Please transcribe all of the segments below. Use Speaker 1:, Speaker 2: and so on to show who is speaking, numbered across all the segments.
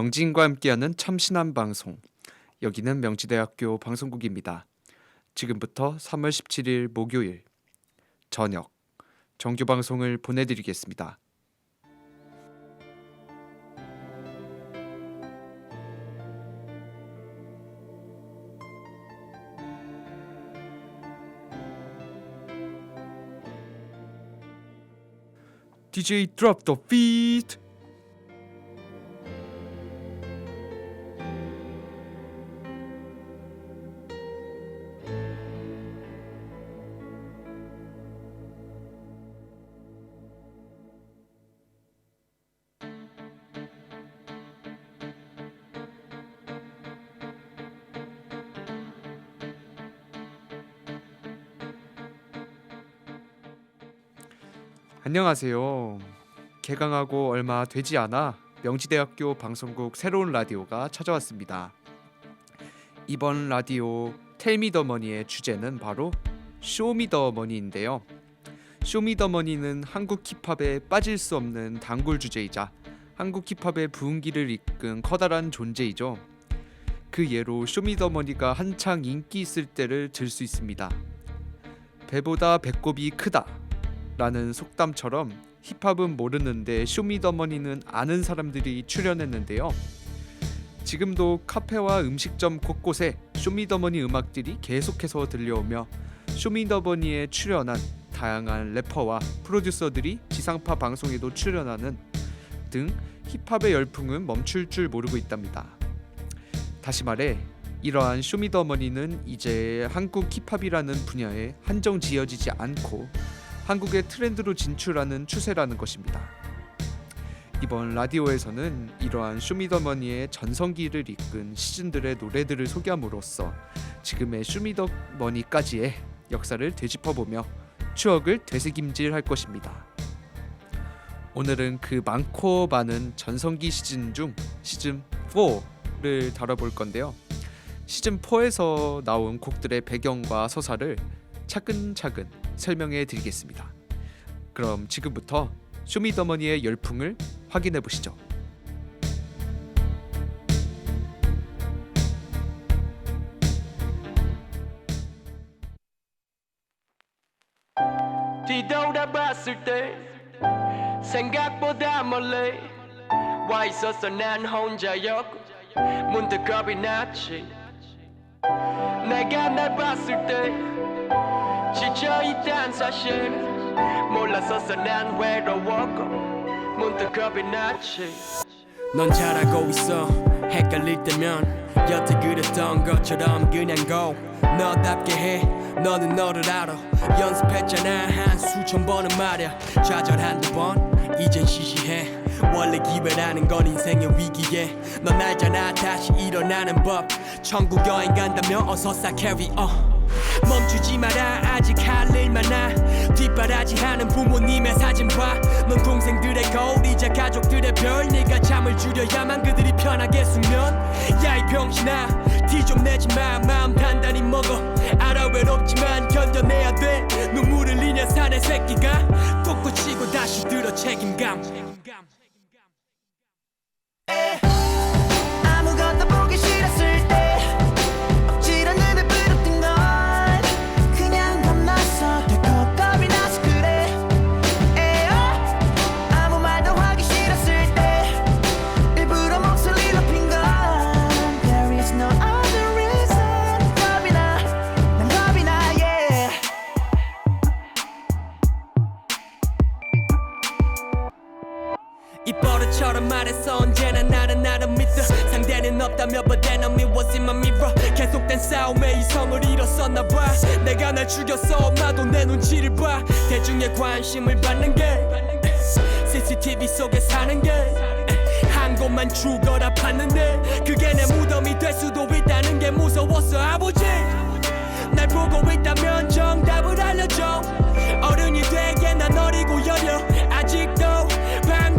Speaker 1: 명진과 함께하는 참신한 방송 여기는 명지대학교 방송국입니다. 지금부터 3월 17일 목요일 저녁 정규 방송을 보내드리겠습니다. DJ drop beat. 안녕하세요. 개강하고 얼마 되지 않아 명지대학교 방송국 새로운 라디오가 찾아왔습니다. 이번 라디오 텔미더머니의 주제는 바로 쇼미더머니인데요. 쇼미더머니는 한국 힙합에 빠질 수 없는 단골 주제이자 한국 힙합의 부흥기를 이끈 커다란 존재이죠. 그 예로 쇼미더머니가 한창 인기 있을 때를 들 수 있습니다. 배보다 배꼽이 크다 라는 속담처럼 힙합은 모르는데 쇼미더머니는 아는 사람들이 출연했는데요. 지금도 카페와 음식점 곳곳에 쇼미더머니 음악들이 계속해서 들려오며 쇼미더머니에 출연한 다양한 래퍼와 프로듀서들이 지상파 방송에도 출연하는 등 힙합의 열풍은 멈출 줄 모르고 있답니다. 다시 말해 이러한 쇼미더머니는 이제 한국 힙합이라는 분야에 한정 지어지지 않고 한국의 트렌드로 진출하는 추세라는 것입니다. 이번 라디오에서는 이러한 쇼미더머니의 전성기를 이끈 시즌들의 노래들을 소개함으로써 지금의 쇼미더머니까지의 역사를 되짚어보며 추억을 되새김질할 것입니다. 오늘은 그 많고 많은 전성기 시즌 중 시즌 4를 다뤄볼 건데요. 시즌 4에서 나온 곡들의 배경과 서사를 차근차근 설명해 드리겠습니다. 그럼 지금부터 쇼미더머니의 열풍을 확인해 보시죠.
Speaker 2: 뒤돌아봤을 때 생각보다 멀리 와 있었어 난 혼자였고 문득 겁이 났지 내가 날 봤을 때 지쳐있단 사실. 몰랐었어 난 외로웠고. 문득 겁이 났지. 넌 잘하고 있어. 헷갈릴 때면 여태 그랬던 것처럼 그냥 go. 너답게 해. 너는 너를 알아. 연습했잖아. 한 수천 번은 말야. 좌절 한두 번. 이젠 시시해. 원래 기회라는 건 인생의 위기에. 넌 알잖아. 다시 일어나는 법. 천국 여행 간다면 어서 싹 carry on 멈추지 마라. 아직 할 일 많아. 뒷바라지하는 부모님의 사진 봐넌 동생들의 거울이자 가족들의 별. 네가 잠을 줄여야만 그들이 편하게 숙면. 야이 병신아 티 좀 내지 마. 마음 단단히 먹어. 알아 외롭지만 견뎌내야 돼. 눈물 흘리냐 사내 새끼가 솟구치고 다시 들어 책임감 말해서 언제나 나는 나를 믿어. 상대는 없다며 but then I'm it was in my mirror. 계속된 싸움에 이성을 잃었었나 봐. 내가 날 죽였어. 엄마도 내 눈치를 봐. 대중의 관심을 받는 게 CCTV 속에 사는 게 한 곳만 죽어라 봤는데 그게 내 무덤이 될 수도 있다는 게 무서웠어 아버지. 날 보고 있다면 정답을 알려줘. 어른이 되게 난 어리고 여려. 아직도 방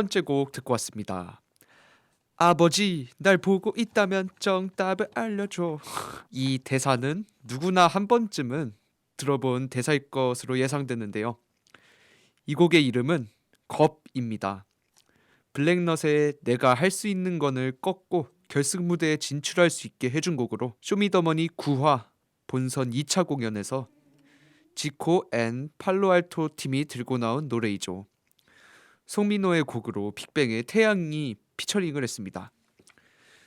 Speaker 1: 번째 곡 듣고 왔습니다. 아버지, 날 보고 있다면 정답을 알려줘. 이 대사는 누구나 한 번쯤은 들어본 대사일 것으로 예상되는데요. 이 곡의 이름은 겁입니다. 블랙넛의 내가 할 수 있는 건을 꺾고 결승 무대에 진출할 수 있게 해준 곡으로 쇼미더머니 9화 본선 2차 공연에서 지코 앤 팔로알토 팀이 들고 나온 노래이죠. 송민호의 곡으로 빅뱅의 태양이 피처링을 했습니다.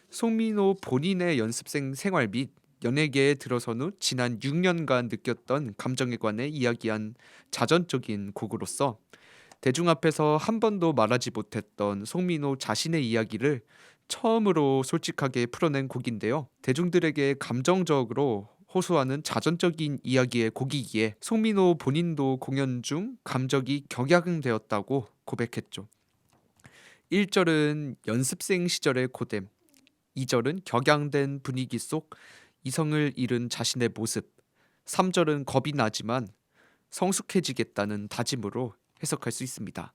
Speaker 1: 송민호 본인의 연습생 생활 및 연예계에 들어선 후 지난 6년간 느꼈던 감정에 관해 이야기한 자전적인 곡으로서 대중 앞에서 한 번도 말하지 못했던 송민호 자신의 이야기를 처음으로 솔직하게 풀어낸 곡인데요. 대중들에게 감정적으로 호소하는 자전적인 이야기의 곡이기에 송민호 본인도 공연 중 감정이 격양되었다고 고백했죠. 1절은 연습생 시절의 고됨, 2절은 격양된 분위기 속 이성을 잃은 자신의 모습, 3절은 겁이 나지만 성숙해지겠다는 다짐으로 해석할 수 있습니다.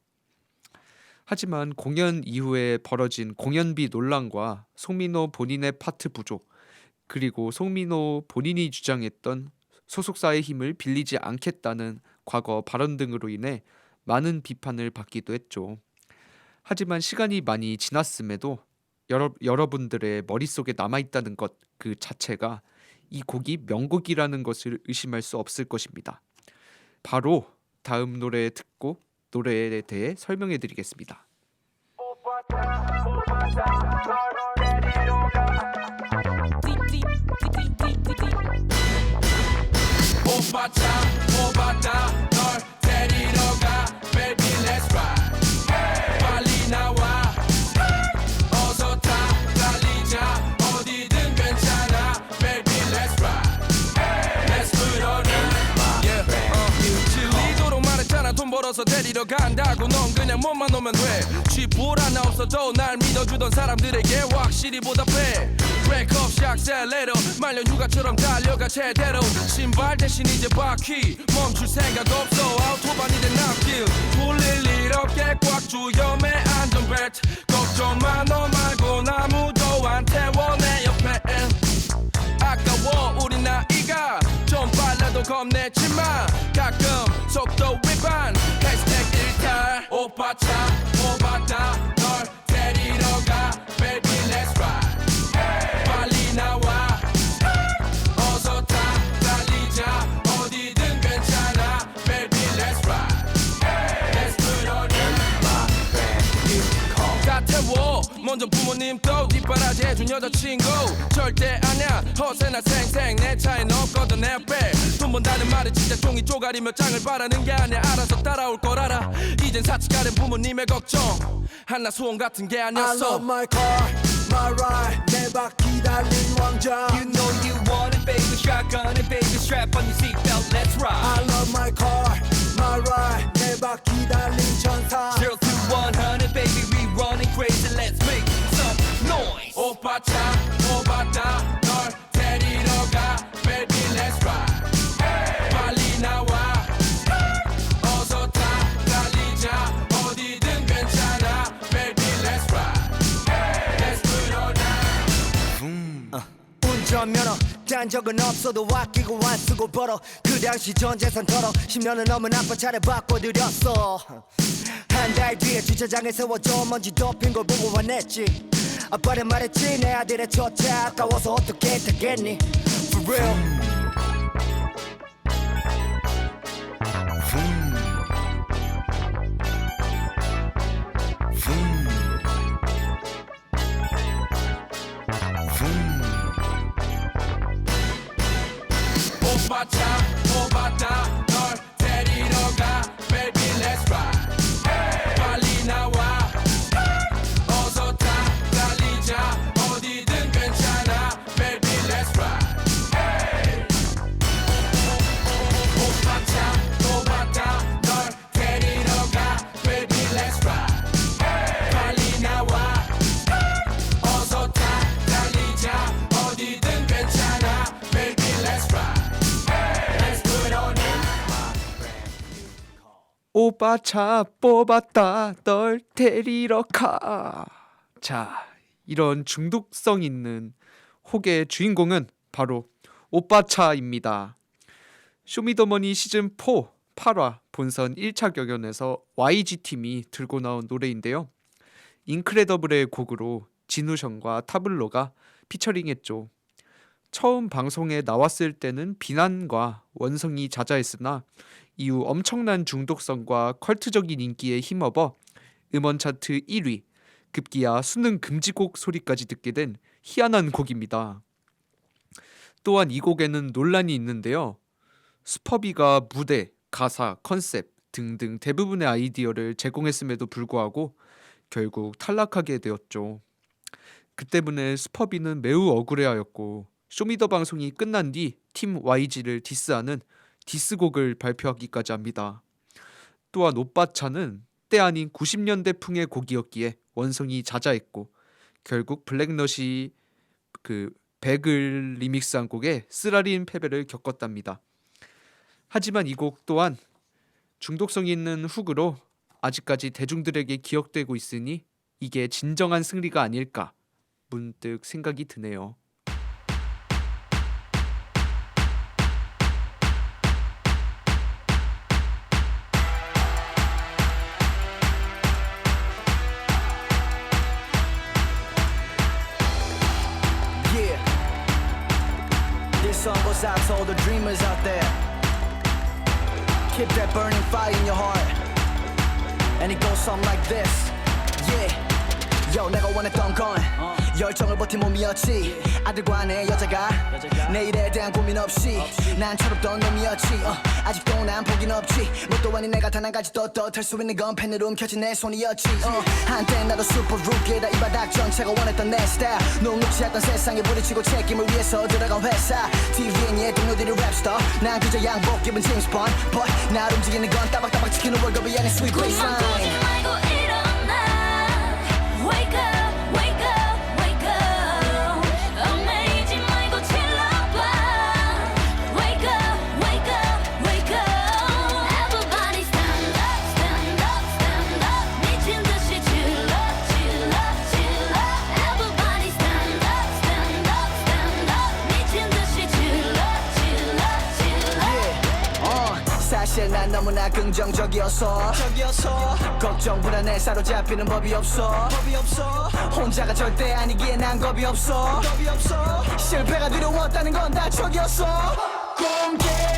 Speaker 1: 하지만 공연 이후에 벌어진 공연비 논란과 송민호 본인의 파트 부족, 그리고 송민호 본인이 주장했던 소속사의 힘을 빌리지 않겠다는 과거 발언 등으로 인해 많은 비판을 받기도 했죠. 하지만 시간이 많이 지났음에도 여러, 여러분들의 머릿속에 남아있다는 것 그 자체가 이 곡이 명곡이라는 것을 의심할 수 없을 것입니다. 바로 다음 노래 듣고 노래에 대해 설명해 드리겠습니다.
Speaker 3: 오빠 벌어서 데리러 간다고 넌 그냥 몸만 오면 돼. 쥐뿔 하나 없어도 날 믿어주던 사람들에게 확실히 보답해. 없이 악셀레러 말년 휴가처럼 달려가 제대로. 신발 대신 이제 바퀴. 멈출 생각 없어. 아우토반이 된 앞길. 돌릴 일 없게 꽉 조여매 안전벨트. 걱정 마너 말고 아무도 안 태워 내 옆에. 아까워 우리 나이가. 좀 빨라도 겁내지마 가끔 속도 위반 해시태그 일탈 오빠 차 먼저 부모님 또 뒷바라지 해준 여자친구. 절대 아냐 허세나 생생 내 차엔 없거든 내빼돈 번다는 말은 진짜 종이 쪼가리 몇 장을 바라는 게 아니야. 알아서 따라올 걸 알아. 이젠 사치가는 부모님의 걱정. 하나 소원 같은 게
Speaker 4: I
Speaker 3: 아니었어.
Speaker 4: Love my car, my ride. 내 바퀴 달린 왕자.
Speaker 5: You know you want it, baby. Shotgun it, baby. Strap on your seatbelt. Let's
Speaker 4: I
Speaker 5: ride.
Speaker 4: love my car, my ride. 내 바퀴 달린 천사.
Speaker 5: Zero to one hundred, baby. We running crazy. Let's make some noise.
Speaker 3: 오빠 차오
Speaker 4: 딴 적은 없어도 아끼고 안 쓰고 벌어. 그 당시 전 재산 털어. 10년은 넘은 아빠 차를 바꿔드렸어. 한 달 뒤에 주차장에 세워져 먼지 덮인 걸 보고 화냈지. 아빠는 말했지 내 아들의 첫차 아까워서 어떻게 타겠니? For real
Speaker 3: 오빠 차
Speaker 1: 뽑았다 널 데리러 가. 자, 이런 중독성 있는 혹의 주인공은 바로 오빠 차입니다. 쇼미더머니 시즌 4 8화 본선 1차 경연에서 YG 팀이 들고 나온 노래인데요. 인크레더블의 곡으로 진우션과 타블로가 피처링했죠. 처음 방송에 나왔을 때는 비난과 원성이 자자했으나 이후 엄청난 중독성과 컬트적인 인기에 힘입어 음원 차트 1위, 급기야 수능 금지곡 소리까지 듣게 된 희한한 곡입니다. 또한 이 곡에는 논란이 있는데요. 스퍼비가 무대, 가사, 컨셉 등등 대부분의 아이디어를 제공했음에도 불구하고 결국 탈락하게 되었죠. 그 때문에 스퍼비는 매우 억울해하였고 쇼미더 방송이 끝난 뒤 팀 YG를 디스하는 디스곡을 발표하기까지 합니다. 또한 오빠차는 때 아닌 90년대 풍의 곡이었기에 원성이 자자했고 결국 블랙넛이 그 백을 리믹스한 곡에 쓰라린 패배를 겪었답니다. 하지만 이 곡 또한 중독성 있는 훅으로 아직까지 대중들에게 기억되고 있으니 이게 진정한 승리가 아닐까 문득 생각이 드네요.
Speaker 6: the dreamers out there. Keep that burning fire in your heart. And it goes something like this. Yeah. Yo, 내가 원했던 건 열정을 버틴 몸이었지. 아들과 내 여자가 내일에 대한 고민 없이 난 철없던 놈이었지. 어, 아직도 난 포기는 없지. 뭣도 아닌 내가 단 한 가지 떳떳할 수 있는 건 펜으로 움켜진 내 손이었지. 어, 한때 나도 슈퍼 루키다 이 바닥 전체가 원했던 내 스타일. 녹록지 않던 세상에 부딪히고 책임을 위해서 들어간 회사. TV에 네 동료들이 랩스터. 난 그저 양복 입은 본. But 날 움직이는 건 따박따박 지키는 월급이 아닌 baseline.
Speaker 7: 말
Speaker 6: 난 너무나 긍정적이어서. 걱정 불안에 사로잡히는 법이 없어. 혼자가 절대 아니기에 난 겁이 없어. 실패가 두려웠다는 건 다 척이었어. 공개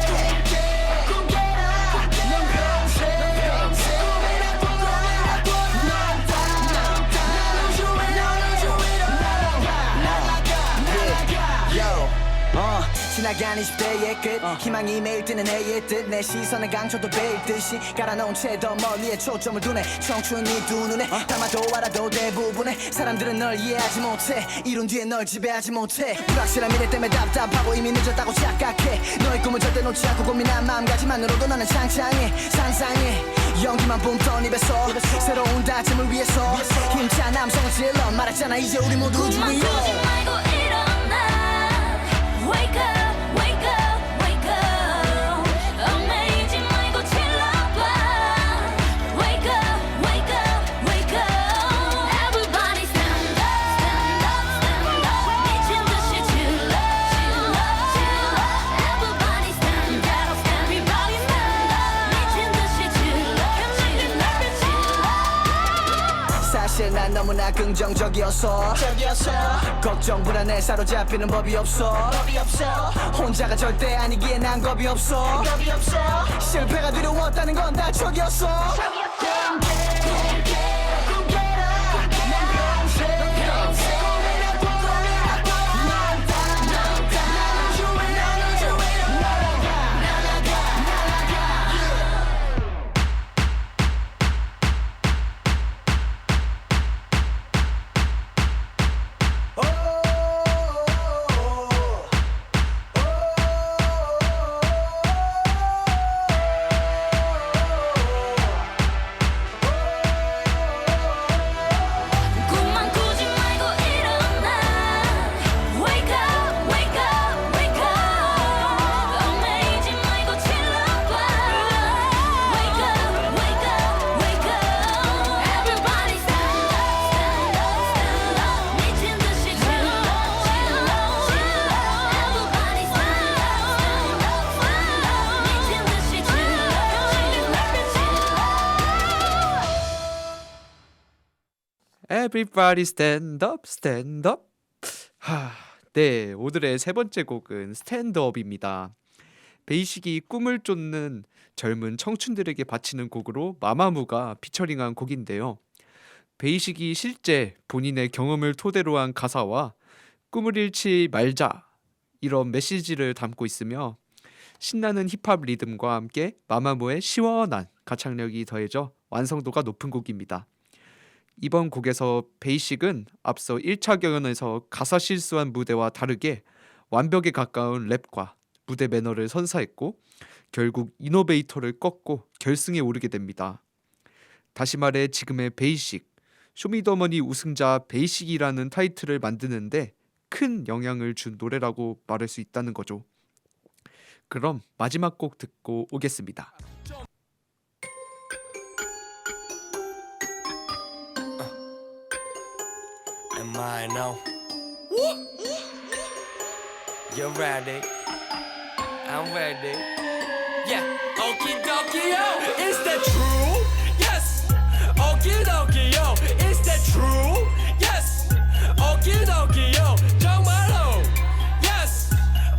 Speaker 6: 지나간 20대의 끝. 희망이 매일 뜨는 해의 뜻내 시선은 강조도 베일 듯이 깔아놓은 채 더 멀리에 초점을 두네. 청춘이 두 눈에 담아도 알아도 대부분의 사람들은 널 이해하지 못해. 이룬 뒤에 널 지배하지 못해. 불확실한 미래 때문에 답답하고 이미 늦었다고 착각해. 너의 꿈을 절대 놓지 않고 고민한 마음가짐만으로도 나는 창창해. 상상해. 연기만 뿜던 입에서 새로운 다짐을 위해서 힘찬 남성을 질러 말했잖아. 이제 우리 모두
Speaker 7: 꾸지 말고 일어나. Wake up,
Speaker 6: 긍정적이어서 걱정 불안에 사로잡히는 법이 없어. 혼자가 절대 아니기에 난 겁이 없어. 실패가 두려웠다는 건다 척이었어
Speaker 1: Everybody stand up, stand up. 하, 네, 오늘의 세 번째 곡은 스탠드업입니다. 베이식이 꿈을 쫓는 젊은 청춘들에게 바치는 곡으로 마마무가 피처링한 곡인데요. 베이식이 실제 본인의 경험을 토대로 한 가사와 꿈을 잃지 말자 이런 메시지를 담고 있으며 신나는 힙합 리듬과 함께 마마무의 시원한 가창력이 더해져 완성도가 높은 곡입니다. 이번 곡에서 베이식은 앞서 1차 경연에서 가사 실수한 무대와 다르게 완벽에 가까운 랩과 무대 매너를 선사했고 결국 이노베이터를 꺾고 결승에 오르게 됩니다. 다시 말해 지금의 베이식 쇼미더머니 우승자 베이식이라는 타이틀을 만드는데 큰 영향을 준 노래라고 말할 수 있다는 거죠. 그럼 마지막 곡 듣고 오겠습니다.
Speaker 2: Am I know? You're ready. I'm ready. Yeah. Okie dokie yo. Is that true? Yes. Okie dokie yo. Is that true? Yes. Okie dokie yo. 정말로. Yes.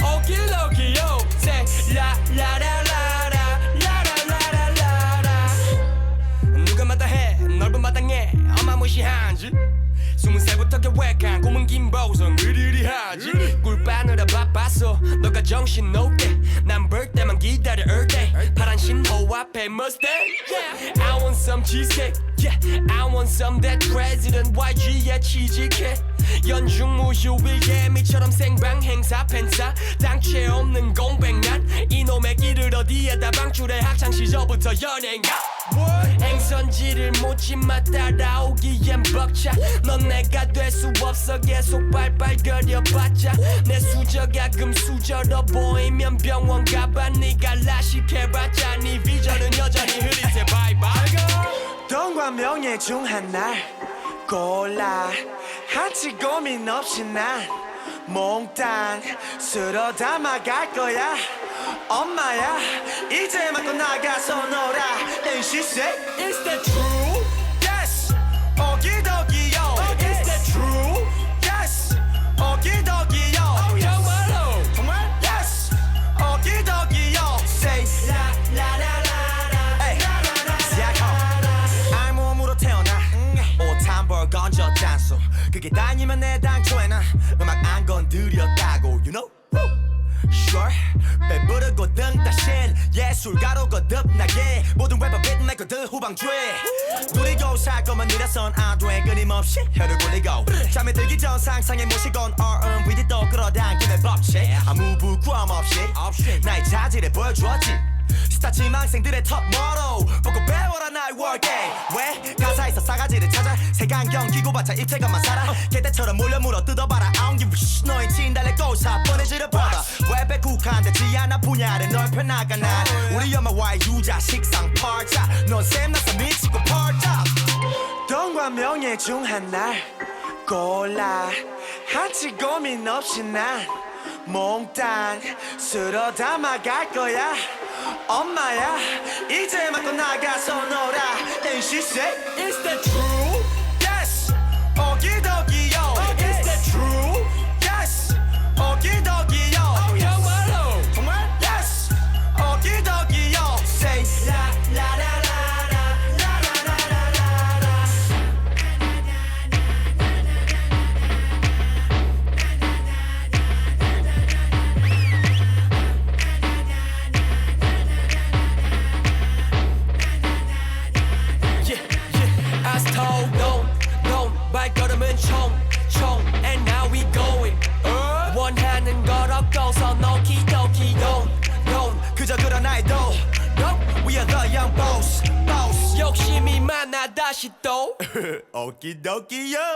Speaker 2: Okie dokie yo. Say la la la la la la la la la la. 누가 마다해 넓은 마당에 어마무시한지 스무 살부터 계획한 꿈은 김보성 으리으리하지. 꿀 빠느라 바빴어 너가 정신 높게. 난벌 때만 기다려 올때 파란 신호 앞에 Mustang. Yeah. I want some cheesecake. Yeah. I want some that president YG에 취직해. 연중 무휴일 예미처럼 생방 행사 팬싸 당최 없는 공백 난. 이놈의 길을 어디에다 방출해. 학창 시절부터 연예인가 행선지를 묻지마 따라오기엔 벅차. 넌 내가 될 수 없어 계속 발발거려봤자. 내 수저가 금 수저로 보이면 병원 가봐 네가 라식해봤자. 네 비전은 여전히 흐릿해 바이바이.
Speaker 8: 돈과 명예 중 하나 골라. 한치 고민 없이 난 몽땅 쓸어 담아갈 거야. 엄마야 이제 맞고 나가서 놀아. And she said
Speaker 2: Is that true?
Speaker 8: yes. 오기도기요. Is that true? yes. 오기도기요.
Speaker 2: 정말로
Speaker 8: 정말? Yes. 오기도기요. Say 라라라라라 알 몸으로 태어나. 오탄벌 건져 댄서 그게 다니면 내당 배부르고 등 따신 예술가로 거듭나게. 모든 래퍼 빛내거든 후방주에. 누리고 살 거면 이래선 안돼 끊임없이 혀를 굴리고. 잠에 들기 전 상상에 모시곤 R&B 또 끌어당기는 법칙. 아무 부끄럼 없이. 나의 자질을 보여주었지 스타 지망생들의 top motto 보고 배워라 나의 workday 왜? 가사에서 싸가지를 찾아. 끼고 봤자 입체감만 살아. 개떼처럼 몰려 물어 뜯어봐라. I don't give a shit. 너의 진달래 꼬사 뻔해지려 봐라. 웹에 국한되지 않아 분야를 넓혀 나가 난 우리 엄마와의 유자 식상 팔자. 넌 샘나서 미치고 팔자. 돈과 명예 중 하나. 골라. 한치 고민 없이 난 몽땅 쓸어 담아갈 거야 엄마야 이제 맞고 나가서 놀아 And she said
Speaker 2: Is that true?
Speaker 8: Donkey. dokie.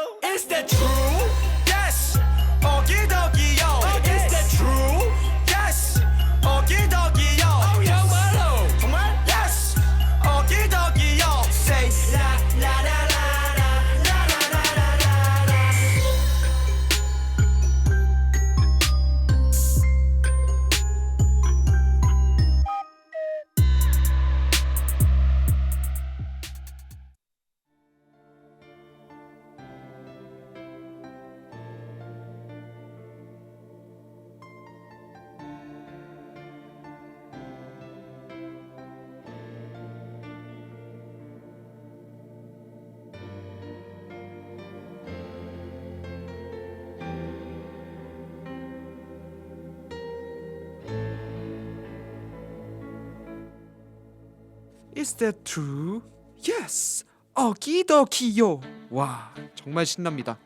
Speaker 1: Is that true? Yes. 어기더기요. 와 정말 신납니다.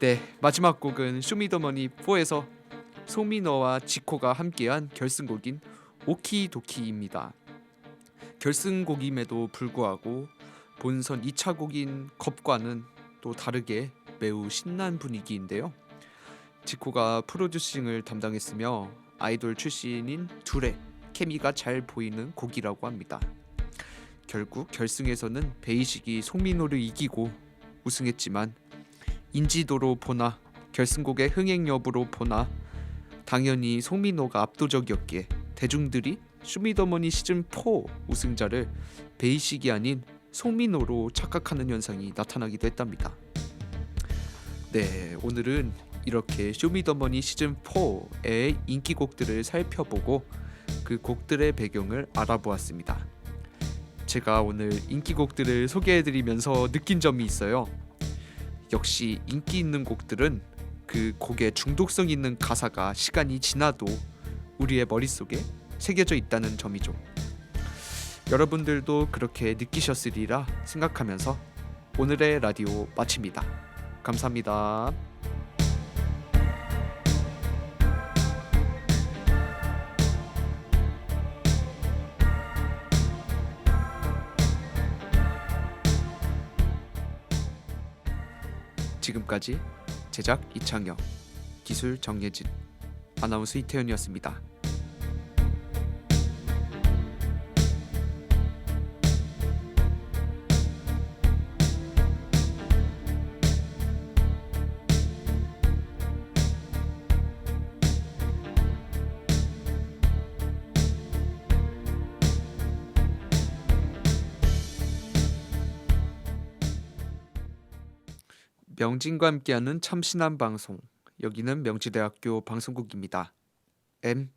Speaker 1: 네 마지막 곡은 쇼미더머니 4에서 소미너와 지코가 함께한 결승곡인 오키도키입니다. 결승곡임에도 불구하고 본선 2차 곡인 겁과는 또 다르게 매우 신난 분위기인데요. 지코가 프로듀싱을 담당했으며 아이돌 출신인 둘의 케미가 잘 보이는 곡이라고 합니다. 결국 결승에서는 베이식이 송민호를 이기고 우승했지만 인지도로 보나 결승곡의 흥행 여부로 보나 당연히 송민호가 압도적이었기에 대중들이 쇼미더머니 시즌 4 우승자를 베이식이 아닌 송민호로 착각하는 현상이 나타나기도 했답니다. 네, 오늘은 이렇게 쇼미더머니 시즌 4의 인기곡들을 살펴보고 그 곡들의 배경을 알아보았습니다. 제가 오늘 인기곡들을 소개해드리면서 느낀 점이 있어요. 역시 인기 있는 곡들은 그 곡의 중독성 있는 가사가 시간이 지나도 우리의 머릿속에 새겨져 있다는 점이죠. 여러분들도 그렇게 느끼셨으리라 생각하면서 오늘의 라디오 마칩니다. 감사합니다. 지금까지 제작 이창혁, 기술 정예진, 아나운서 이태현이었습니다. 명진과 함께하는 참신한 방송 여기는 명지대학교 방송국입니다. MBS